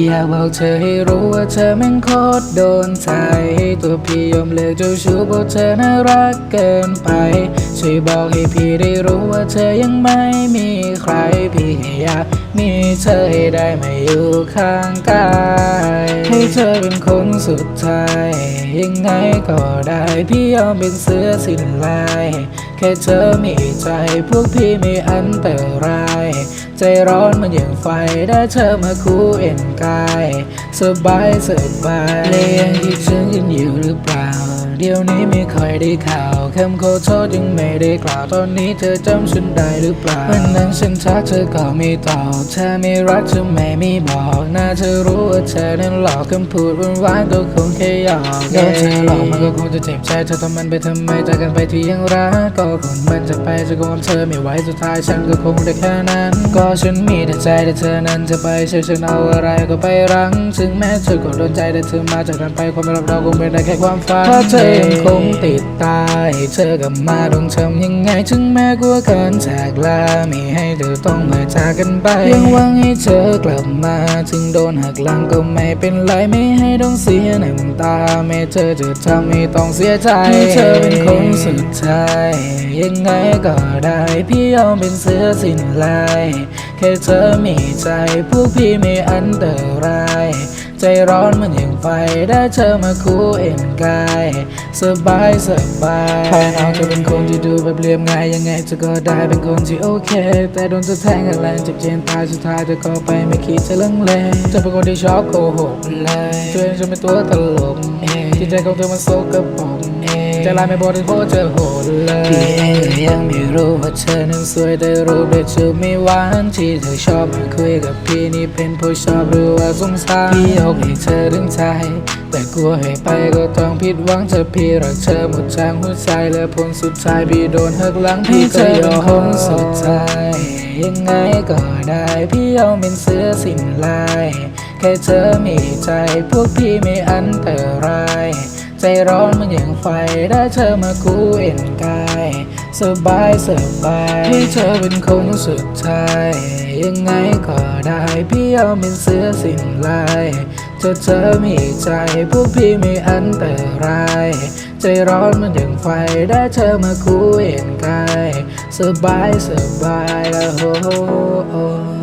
อยากบอกเธอให้รู้ว่าเธอแม่งโคตรโดนใจตัวพี่ยอมเลิกเจ้าชู้เพราะเธอน่ารักเกินไป ช่วยบอกให้พี่ได้รู้ว่าเธอยังไม่มีใคร พี่อยากมีเธอให้ได้มาอยู่ข้างกายให้เธอเป็นคนสุดท้าย ยังไงก็ได้ พี่ยอมเป็นเสื้อสิ้นลาย แค่เธอมีใจพวกพี่ไม่อันตราย ใจร้อนมันอย่างไฟได้เธอมาคู่เอ็นกายสบายสบายเลยยังคิดถึงกันอยู่หรือเปล่า เดี๋ยวนี้ไม่ค่อยได้ข่าวคำขอโทษยังไม่ได้กล่าวตอนนี้เธอจำฉันได้หรือเปล่าวันนั้นฉันทักเธอก็ไม่ตอบเธอไม่รักเธอไม่มีบอกน่าเธอรู้ว่าเธอนั้นหลอกคำพูดหวานๆก็คงแค่หยอกโดนเธอหลอกมันก็คงจะเจ็บใจเธอทำมันไปทำไมจากกันไปที่ยังรักก็คนมันจะไปจะกลัวเธอไม่ไหวสุดท้ายฉันก็คงได้แค่นั้นก็ฉันมีแต่ใจแต่เธอนั้นจะไปเชื่อฉันเอาอะไรก็ไปรังถึงแม้เธอก็โดนใจแต่เธอมาจากกันไปความรักเราคงเป็นได้แค่ความฝันเพราะเธอยังคงติดตายเธอกลับมาต้องทำยังไงถึงแม้กลัวเกินจากลาไม่ให้เธอต้องมาจากกันไปยังหวังให้เธอกลับมาถึงโดนหักหลังก็ไม่เป็นไรไม่ให้ต้องเสียน้ำตาแม้เธอจะทำให้ต้องเสียใจให้เธอเป็นคนสุดท้ายยังไงก็ได้พี่ยอมเป็นเสือสิ้นลายแค่เธอมีใจ พวกพี่ไม่อันตราย ใจร้อนมันอย่างไฟ ได้เธอมาคู่เอ็นกาย สบายสบายภายนอกจะเป็นคนที่ดูแบบเรียบง่าย ยังไงเธอก็ได้เป็นคนที่โอเค แต่โดนจะแทงกันแรงเจ็บเจ็บตายสุดท้ายเธอก็ไปไม่คิดจะลังเลเธอเป็นคนที่ชอบโกหกเลยเธอจะเป็นตัวตลกที่ใจของเธอมันโซกกระปอง ใจลายไม่บอกถึงโคตรเจอโหดเลยพี่เองยังไม่รู้ว่าเธอนั้นสวยแต่รู้ได้เธอไม่หวานที่เธอชอบมาคุยกับพี่นี่เป็นเพราะชอบหรือว่าสงสารพี่ยกให้เธอถึงใจแต่กลัวให้ไปก็ต้องผิดหวังเธอพี่รักเธอหมดทางหัวใจและผลสุดท้ายพี่โดนหักหลังพี่ก็ยอมคนสุดท้ายยังไงก็ได้พี่ยอมเป็นเสื้อสิ้นลาย แค่เธอมีใจพวกพี่ไม่อันตราย ใจร้อนมันอย่างไฟได้เธอมาคู่เอ็นกายสบายสบายให้เธอเป็นคนสุดท้ายยังไงก็ได้พี่ยอมเป็นเสื้อสิ้นลายเธอเธอมีใจพวกพี่ไม่อันตรายใจร้อนมันอย่างไฟได้เธอมาคู่เอ็นกายสบายสบายแล้โอ้